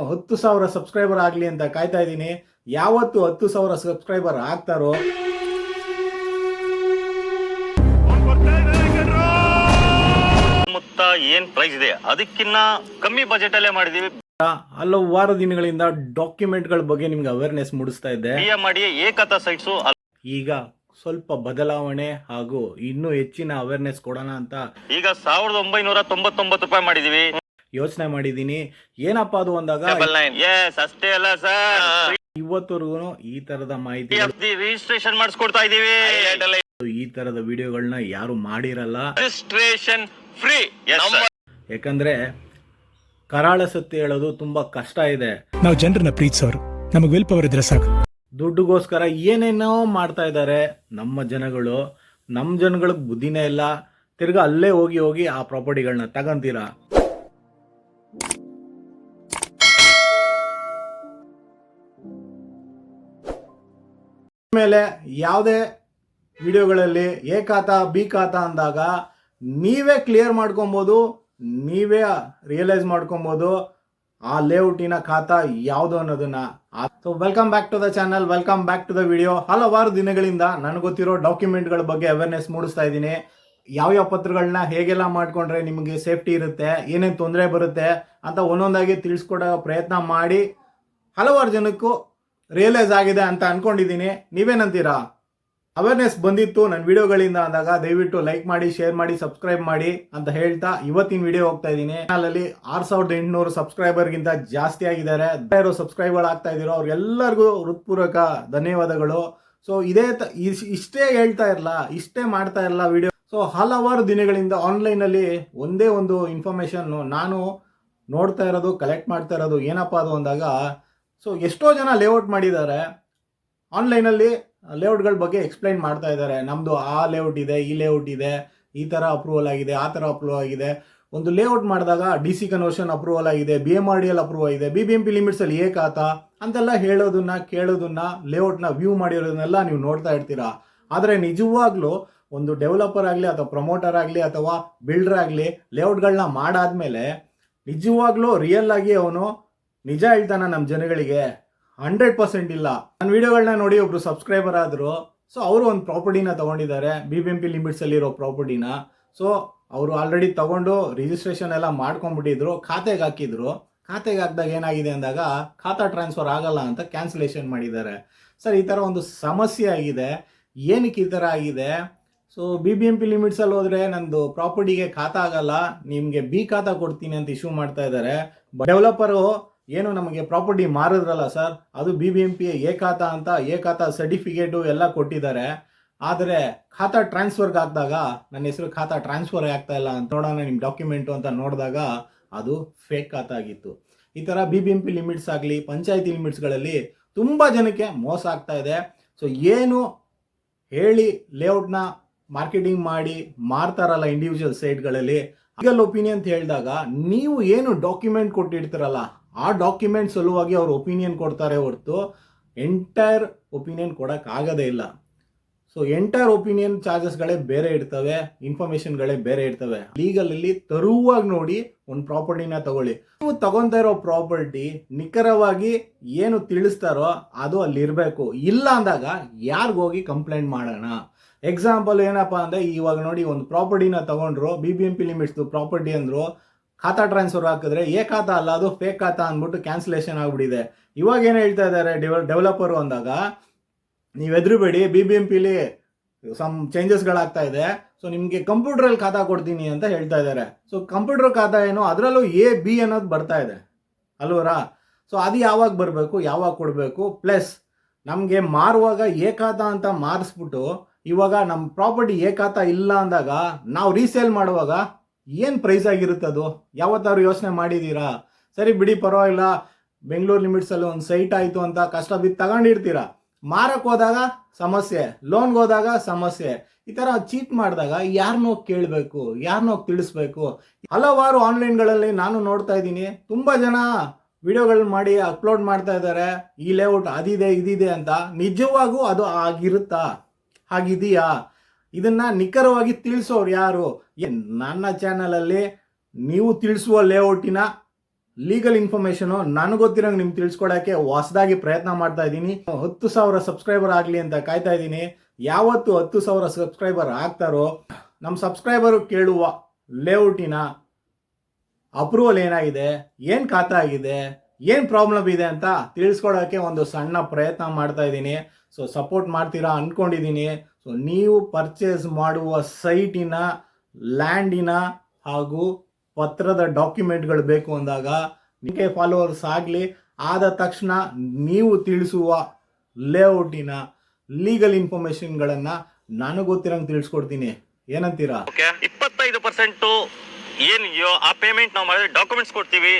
ಹತ್ತು ಸಾವಿರ ಸಬ್ಸ್ಕ್ರೈಬರ್ ಆಗಲಿ ಅಂತ ಕಾಯ್ತಾ ಇದ್ದೀನಿ. ಯಾವತ್ತು ಹತ್ತು ಸಾವಿರ ಸಬ್ಸ್ಕ್ರೈಬರ್ ಆಗ್ತಾರೋ ಮೊತ್ತ ಏನ್ ಪ್ರೈಸ್ ಇದೆ? ಅದಕ್ಕಿನ್ನ ಕಮ್ಮಿ ಬಜೆಟ್ ಅಲ್ಲೇ ಮಾಡಿದೀವಿ. ಹಲವಾರು ದಿನಗಳಿಂದ ಡಾಕ್ಯುಮೆಂಟ್ಗಳ ಬಗ್ಗೆ ನಿಮ್ಗೆ ಅವೇರ್ನೆಸ್ ಮೂಡಿಸ್ತಾ ಇದ್ದೆ. ಮಾಡಿ ಏಕತಾ ಸೈಟ್ಸು ಈಗ ಸ್ವಲ್ಪ ಬದಲಾವಣೆ ಹಾಗೂ ಇನ್ನೂ ಹೆಚ್ಚಿನ ಅವೇರ್ನೆಸ್ ಕೊಡೋಣ ಅಂತ ಈಗ ಸಾವಿರದ ಒಂಬೈನೂರ ತೊಂಬತ್ತೊಂಬತ್ತು ರೂಪಾಯಿ ಮಾಡಿದೀವಿ. ಯೋಚನೆ ಮಾಡಿದ್ದೀನಿ. ಏನಪ್ಪಾ ಅದು ಅಂದಾಗ ಅಷ್ಟೇ ಅಲ್ಲ ಸರ್ ಇವತ್ತವರೆಗೂ ಈ ತರದ ಮಾಹಿತಿ ರಿಜಿಸ್ಟ್ರೇಷನ್ ಮಾಡಿಸ್ಕೊಡ್ತಾ ಇದೀವಿ ಈ ತರದ ವಿಡಿಯೋಗಳನ್ನ ಯಾರು ಮಾಡಿರಲ್ಲ. ರಿಜಿಸ್ಟ್ರೇಷನ್ ಫ್ರೀ ಯಾಕಂದ್ರೆ ಕರಾಳ ಸತ್ಯ ಹೇಳೋದು ತುಂಬಾ ಕಷ್ಟ ಇದೆ. ನಾವು ಜನರನ್ನ ಪ್ರೀತಿಸೋರು ನಮಗೆ ವಿಲ್ ಪವರ್ ಇದ್ರೆ ಸಾಕು. ದುಡ್ಡುಗೋಸ್ಕರ ಏನೇನೋ ಮಾಡ್ತಾ ಇದ್ದಾರೆ ನಮ್ಮ ಜನಗಳು. ನಮ್ಮ ಜನಗಳಿಗೆ ಬುದ್ಧಿನೇ ಇಲ್ಲ. ತಿರ್ಗಾ ಅಲ್ಲೇ ಹೋಗಿ ಹೋಗಿ ಆ ಪ್ರಾಪರ್ಟಿಗಳನ್ನ ತಗಂತೀರಾ? ಮೇಲೆ ಯಾವುದೇ ವಿಡಿಯೋಗಳಲ್ಲಿ ಎ ಖಾತಾ ಬಿ ಖಾತಾ ಅಂದಾಗ ನೀವೇ ಕ್ಲಿಯರ್ ಮಾಡ್ಕೊಬೋದು, ನೀವೇ ರಿಯಲೈಸ್ ಮಾಡ್ಕೊಬೋದು ಆ ಲೇಔಟಿನ ಖಾತಾ ಯಾವುದು ಅನ್ನೋದನ್ನ. So welcome back to the channel welcome back to the video ಹಲವಾರು ದಿನಗಳಿಂದ ನನಗೆ ಗೊತ್ತಿರೋ ಡಾಕ್ಯುಮೆಂಟ್ಗಳ ಬಗ್ಗೆ ಅವೇರ್ನೆಸ್ ಮೂಡಿಸ್ತಾ ಇದ್ದೀನಿ. ಯಾವ್ಯಾವ ಪತ್ರಗಳನ್ನ ಹೇಗೆಲ್ಲ ಮಾಡ್ಕೊಂಡ್ರೆ ನಿಮಗೆ ಸೇಫ್ಟಿ ಇರುತ್ತೆ, ಏನೇನು ತೊಂದರೆ ಬರುತ್ತೆ ಅಂತ ಒಂದೊಂದಾಗಿ ತಿಳಿಸ್ಕೊಡೋ ಪ್ರಯತ್ನ ಮಾಡಿ. ಹಲವಾರು ಜನಕ್ಕೂ ರಿಯಲೈಸ್ ಆಗಿದೆ ಅಂತ ಅನ್ಕೊಂಡಿದ್ದೀನಿ. ನೀವೇನಂತೀರಾ? ಅವೇರ್ನೆಸ್ ಬಂದಿತ್ತು. ನನ್ನ ವಿಡಿಯೋಗಳಿಂದ ಅಂದಾಗ ದಯವಿಟ್ಟು ಲೈಕ್ ಮಾಡಿ ಶೇರ್ ಮಾಡಿ ಸಬ್ಸ್ಕ್ರೈಬ್ ಮಾಡಿ ಅಂತ ಹೇಳ್ತಾ ಇವತ್ತಿನ ವಿಡಿಯೋ ಹೋಗ್ತಾ ಇದ್ದೀನಿ. ಚಾನಲಲ್ಲಿ ಆರ್ ಸಾವಿರದ ಎಂಟುನೂರು ಸಬ್ಸ್ಕ್ರೈಬರ್ಗಿಂತ ಜಾಸ್ತಿ ಆಗಿದ್ದಾರೆ. ಸಬ್ಸ್ಕ್ರೈಬರ್ ಆಗ್ತಾ ಇದ್ದೀರೋ ಅವ್ರಿಗೆಲ್ಲರಿಗೂ ಹೃತ್ಪೂರ್ವಕ ಧನ್ಯವಾದಗಳು. ಸೊ ಇದೇ ಇಷ್ಟೇ ಹೇಳ್ತಾ ಇರಲ್ಲ ಇಷ್ಟೇ ಮಾಡ್ತಾ ಇರಲ್ಲ ವಿಡಿಯೋ ಸೊ ಹಲವಾರು ದಿನಗಳಿಂದ ಆನ್ಲೈನಲ್ಲಿ ಒಂದೇ ಒಂದು ಇನ್ಫಾರ್ಮೇಷನ್ನು ನಾನು ನೋಡ್ತಾ ಇರೋದು ಕಲೆಕ್ಟ್ ಮಾಡ್ತಾ ಇರೋದು ಏನಪ್ಪಾ ಅದು ಅಂದಾಗ ಸೊ ಎಷ್ಟೋ ಜನ ಲೇಔಟ್ ಮಾಡಿದ್ದಾರೆ. ಆನ್ಲೈನಲ್ಲಿ ಲೇಔಟ್ಗಳ ಬಗ್ಗೆ ಎಕ್ಸ್ಪ್ಲೈನ್ ಮಾಡ್ತಾ ಇದ್ದಾರೆ. ನಮ್ಮದು ಆ ಲೇಔಟ್ ಇದೆ, ಈ ಲೇಔಟ್ ಇದೆ, ಈ ಥರ ಅಪ್ರೂವಲ್ ಆಗಿದೆ, ಆ ಥರ ಅಪ್ರೂವ್ ಆಗಿದೆ. ಒಂದು ಲೇಔಟ್ ಮಾಡಿದಾಗ ಡಿ ಸಿ ಕನ್ವರ್ಷನ್ ಅಪ್ರೂವಲ್ ಆಗಿದೆ B M R D L approve ಆಗಿದೆ ಬಿ ಬಿ ಎಂ ಪಿ ಲಿಮಿಟ್ಸಲ್ಲಿ ಏಕಾತ ಅಂತೆಲ್ಲ ಹೇಳೋದನ್ನ, ಕೇಳೋದನ್ನ ಲೇಔಟ್ನ ವ್ಯೂ ಮಾಡಿರೋದನ್ನೆಲ್ಲ ನೀವು ನೋಡ್ತಾ ಇರ್ತೀರಾ. ಆದರೆ ನಿಜವಾಗ್ಲೂ ಒಂದು ಡೆವಲಪರ್ ಆಗಲಿ ಅಥವಾ ಪ್ರಮೋಟರ್ ಆಗಲಿ ಅಥವಾ ಬಿಲ್ಡರ್ ಆಗಲಿ ಲೇಔಟ್ಗಳನ್ನ ಮಾಡಾದ್ಮೇಲೆ ನಿಜವಾಗ್ಲೂ ರಿಯಲ್ ಆಗಿ ಅವನು ನಿಜ ಹೇಳ್ತಾನ ನಮ್ಮ ಜನಗಳಿಗೆ ಹಂಡ್ರೆಡ್ ಪರ್ಸೆಂಟ್ ಇಲ್ಲ. ನನ್ನ ವಿಡಿಯೋಗಳನ್ನ ನೋಡಿ ಒಬ್ರು ಸಬ್ಸ್ಕ್ರೈಬರ್ ಆದರು, ಸೊ ಅವರು ಒಂದು ಪ್ರಾಪರ್ಟಿನ ತಗೊಂಡಿದ್ದಾರೆ ಬಿ ಬಿ ಎಂ ಪಿ ಲಿಮಿಟ್ಸಲ್ಲಿರೋ ಪ್ರಾಪರ್ಟಿನ. ಸೊ ಅವರು ಆಲ್ರೆಡಿ ತಗೊಂಡು ರಿಜಿಸ್ಟ್ರೇಷನ್ ಎಲ್ಲ ಮಾಡ್ಕೊಂಡ್ಬಿಟ್ಟಿದ್ರು, ಖಾತೆಗೆ ಹಾಕಿದ್ರು. ಖಾತೆಗೆ ಹಾಕಿದಾಗ ಏನಾಗಿದೆ ಅಂದಾಗ ಖಾತಾ ಟ್ರಾನ್ಸ್ಫರ್ ಆಗಲ್ಲ ಅಂತ ಕ್ಯಾನ್ಸಲೇಷನ್ ಮಾಡಿದ್ದಾರೆ. ಸರ್, ಈ ಥರ ಒಂದು ಸಮಸ್ಯೆ ಆಗಿದೆ. ಏನಕ್ಕೆ ಈ ಥರ ಆಗಿದೆ? So B B M P ಲಿಮಿಟ್ಸಲ್ಲಿ ಹೋದರೆ ನಂದು ಪ್ರಾಪರ್ಟಿಗೆ ಖಾತಾ ಆಗಲ್ಲ, ನಿಮಗೆ ಬಿ ಖಾತಾ ಕೊಡ್ತೀನಿ ಅಂತ ಇಶ್ಯೂ ಮಾಡ್ತಾ ಇದ್ದಾರೆ. ಡೆವಲಪರು ಏನು ನಮಗೆ ಪ್ರಾಪರ್ಟಿ ಮಾರಿದ್ರಲ್ಲ ಸರ್ ಅದು B B M P A ಅಂತ ಏಕಾತ ಸರ್ಟಿಫಿಕೇಟು ಎಲ್ಲ ಕೊಟ್ಟಿದ್ದಾರೆ. ಆದರೆ ಖಾತಾ ಟ್ರಾನ್ಸ್ಫರ್ಗೆ ಹಾಕಿದಾಗ, ನನ್ನ ಹೆಸರು ಖಾತಾ ಟ್ರಾನ್ಸ್ಫರ್ ಆಗ್ತಾ ಇಲ್ಲ ಅಂತ ನೋಡೋಣ ನಿಮ್ಮ ಡಾಕ್ಯುಮೆಂಟು ಅಂತ ನೋಡಿದಾಗ ಅದು ಫೇಕ್ ಖಾತಾ ಆಗಿತ್ತು. ಈ ಥರ B B M P limits ಆಗಲಿ, ಪಂಚಾಯತಿ ಲಿಮಿಟ್ಸ್ಗಳಲ್ಲಿ ತುಂಬ ಜನಕ್ಕೆ ಮೋಸ ಆಗ್ತಾ ಇದೆ. ಸೊ ಏನು ಹೇಳಿ ಲೇಔಟ್ನ ಮಾರ್ಕೆಟಿಂಗ್ ಮಾಡಿ ಮಾರ್ತಾರಲ್ಲ ಇಂಡಿವಿಜುವಲ್ ಸೈಟ್ಗಳಲ್ಲಿ ಲೀಗಲ್ ಒಪಿನಿಯನ್ ಹೇಳಿದಾಗ, ನೀವು ಏನು ಡಾಕ್ಯುಮೆಂಟ್ ಕೊಟ್ಟಿರ್ತೀರಲ್ಲ ಆ ಡಾಕ್ಯುಮೆಂಟ್ ಸಲುವಾಗಿ ಅವ್ರು ಒಪಿನಿಯನ್ ಕೊಡ್ತಾರೆ ಹೊರತು ಎಂಟೈರ್ ಒಪಿನಿಯನ್ ಕೊಡೋಕ್ಕಾಗೋದೇ ಇಲ್ಲ. ಸೊ ಎಂಟೈರ್ ಒಪಿನಿಯನ್ ಚಾರ್ಜಸ್ಗಳೇ ಬೇರೆ ಇರ್ತವೆ ಇನ್ಫಾರ್ಮೇಷನ್ಗಳೇ ಬೇರೆ ಇರ್ತವೆ. ಲೀಗಲಲ್ಲಿ ತರುವಾಗಿ ನೋಡಿ ಒಂದು ಪ್ರಾಪರ್ಟಿನ ತಗೊಳ್ಳಿ. ನೀವು ತಗೊಂತ ಇರೋ ಪ್ರಾಪರ್ಟಿ ನಿಖರವಾಗಿ ಏನು ತಿಳಿಸ್ತಾರೋ ಅದು ಅಲ್ಲಿ ಇರಬೇಕು ಇಲ್ಲ ಅಂದಾಗ ಯಾರಿಗೋಗಿ ಕಂಪ್ಲೇಂಟ್ ಮಾಡೋಣ? ಎಕ್ಸಾಂಪಲ್ ಏನಪ್ಪಾ ಅಂದ್ರೆ ಇವಾಗ ನೋಡಿ ಒಂದು ಪ್ರಾಪರ್ಟಿನ ತಗೊಂಡ್ರು ಬಿ ಬಿ ಎಂ ಪಿ ಲಿಮಿಟ್ಸ್ದು ಪ್ರಾಪರ್ಟಿ ಅಂದ್ರು ಖಾತಾ ಟ್ರಾನ್ಸ್ಫರ್ ಹಾಕಿದ್ರೆ ಏ ಖಾತಾ ಅಲ್ಲ, ಅದು ಫೇಕ್ ಖಾತಾ ಅಂದ್ಬಿಟ್ಟು ಕ್ಯಾನ್ಸಲೇಷನ್ ಆಗ್ಬಿಟ್ಟಿದೆ. ಇವಾಗ ಏನು ಹೇಳ್ತಾ ಇದ್ದಾರೆ ಡೆವಲಪರು ಅಂದಾಗ, ನೀವು ಎದುರುಬೇಡಿ ಬಿ ಬಿ ಎಂ ಪಿಲಿ ಸಮ್ ಚೇಂಜಸ್ಗಳಾಗ್ತಾ ಇದೆ. ಸೊ ನಿಮಗೆ ಕಂಪ್ಯೂಟ್ರಲ್ಲಿ ಖಾತಾ ಕೊಡ್ತೀನಿ ಅಂತ ಹೇಳ್ತಾ ಇದ್ದಾರೆ. ಸೊ ಕಂಪ್ಯೂಟರ್ ಖಾತಾ ಏನು, ಅದರಲ್ಲೂ ಎ ಬಿ ಅನ್ನೋದು ಬರ್ತಾ ಇದೆ. ಅಲ್ವರಾ? ಸೊ ಅದು ಯಾವಾಗ ಬರಬೇಕು, ಯಾವಾಗ ಕೊಡಬೇಕು? ಪ್ಲಸ್ ನಮಗೆ ಮಾರುವಾಗ ಏ ಖಾತಾ ಅಂತ ಮಾರಿಸ್ಬಿಟ್ಟು, ಇವಾಗ ನಮ್ಮ ಪ್ರಾಪರ್ಟಿ ಏ ಖಾತಾ ಇಲ್ಲ ಅಂದಾಗ, ನಾವು ರೀಸೇಲ್ ಮಾಡುವಾಗ ಏನು ಪ್ರೈಸ್ ಆಗಿರುತ್ತೆ ಅದು? ಯಾವತ್ತಾದ್ರು ಯೋಚನೆ ಮಾಡಿದ್ದೀರಾ ಸರಿ ಬಿಡಿ, ಪರವಾಗಿಲ್ಲ. ಬೆಂಗಳೂರು ಲಿಮಿಟ್ಸಲ್ಲಿ ಒಂದು ಸೈಟ್ ಆಯಿತು ಅಂತ ಕಷ್ಟ ಬಿದ್ದು ತಗೊಂಡಿರ್ತೀರಾ? ಮಾರಕ್ಕೆ ಹೋದಾಗ ಸಮಸ್ಯೆ ಲೋನ್ಗೆ ಹೋದಾಗ ಸಮಸ್ಯೆ. ಈ ಥರ ಚೀಟ್ ಮಾಡಿದಾಗ ಯಾರನ್ನೋ ಕೇಳಬೇಕು ಯಾರನ್ನೋ ತಿಳಿಸ್ಬೇಕು. ಹಲವಾರು ಆನ್ಲೈನ್ಗಳಲ್ಲಿ ನಾನು ನೋಡ್ತಾ ಇದ್ದೀನಿ. ತುಂಬ ಜನ ವಿಡಿಯೋಗಳನ್ನ ಮಾಡಿ ಅಪ್ಲೋಡ್ ಮಾಡ್ತಾ ಇದ್ದಾರೆ. ಈ ಲೇಔಟ್ ಅದಿದೆ, ಇದಿದೆ ಅಂತ ನಿಜವಾಗೂ ಅದು ಆಗಿರುತ್ತಾ? ಹಾಗಿದೆಯಾ ಇದನ್ನ ನಿಖರವಾಗಿ ತಿಳಿಸೋರು ಯಾರು? ನನ್ನ ಚಾನಲಲ್ಲಿ ನೀವು ತಿಳಿಸುವ ಲೇಔಟಿನ ಲೀಗಲ್ ಇನ್ಫಾರ್ಮೇಷನು ನನಗೆ ಗೊತ್ತಿರೋಂಗೆ ನಿಮ್ಗೆ ತಿಳಿಸ್ಕೊಡೋಕ್ಕೆ ಹೊಸದಾಗಿ ಪ್ರಯತ್ನ ಮಾಡ್ತಾ ಇದ್ದೀನಿ. ಹತ್ತು ಸಾವಿರ ಸಬ್ಸ್ಕ್ರೈಬರ್ ಆಗಲಿ ಅಂತ ಕಾಯ್ತಾ ಇದ್ದೀನಿ. ಯಾವತ್ತು ಹತ್ತು ಸಾವಿರ ಸಬ್ಸ್ಕ್ರೈಬರ್ ಆಗ್ತಾರೋ ನಮ್ಮ ಸಬ್ಸ್ಕ್ರೈಬರು ಕೇಳುವ ಲೇಔಟಿನ ಅಪ್ರೂವಲ್ ಏನಾಗಿದೆ, ಏನು ಖಾತಾ ಆಗಿದೆ, ಏನು ಪ್ರಾಬ್ಲಮ್ ಇದೆ ಅಂತ ತಿಳಿಸ್ಕೊಡೋಕ್ಕೆ ಒಂದು ಸಣ್ಣ ಪ್ರಯತ್ನ ಮಾಡ್ತಾ ಇದ್ದೀನಿ. ಸೊ ಸಪೋರ್ಟ್ ಮಾಡ್ತೀರಾ ಅಂದ್ಕೊಂಡಿದ್ದೀನಿ ಸೊ ನೀವು ಪರ್ಚೇಸ್ ಮಾಡುವ ಸೈಟಿನ ಲ್ಯಾಂಡಿನ ಹಾಗೂ ಪತ್ರದ ಡಾಕ್ಯುಮೆಂಟ್ಗಳು ಬೇಕು ಅಂದಾಗ ನಿಮಗೆ ಫಾಲೋವರ್ಸ್ ಆಗಲಿ, ಆದ ತಕ್ಷಣ ನೀವು ತಿಳಿಸುವ ಲೇಔಟಿನ ಲೀಗಲ್ ಇನ್ಫಾರ್ಮೇಷನ್ಗಳನ್ನು ನಾನು ಗೊತ್ತಿರಂಗೆ ತಿಳಿಸ್ಕೊಡ್ತೀನಿ. ಏನಂತೀರಾ? ಇಪ್ಪತ್ತೈದು ಪರ್ಸೆಂಟ್ ಏನಿದೆಯೋ ಆ ಪೇಮೆಂಟ್ ನಾವು ಮಾಡಿದ್ರೆ ಡಾಕ್ಯುಮೆಂಟ್ಸ್ ಕೊಡ್ತೀವಿ.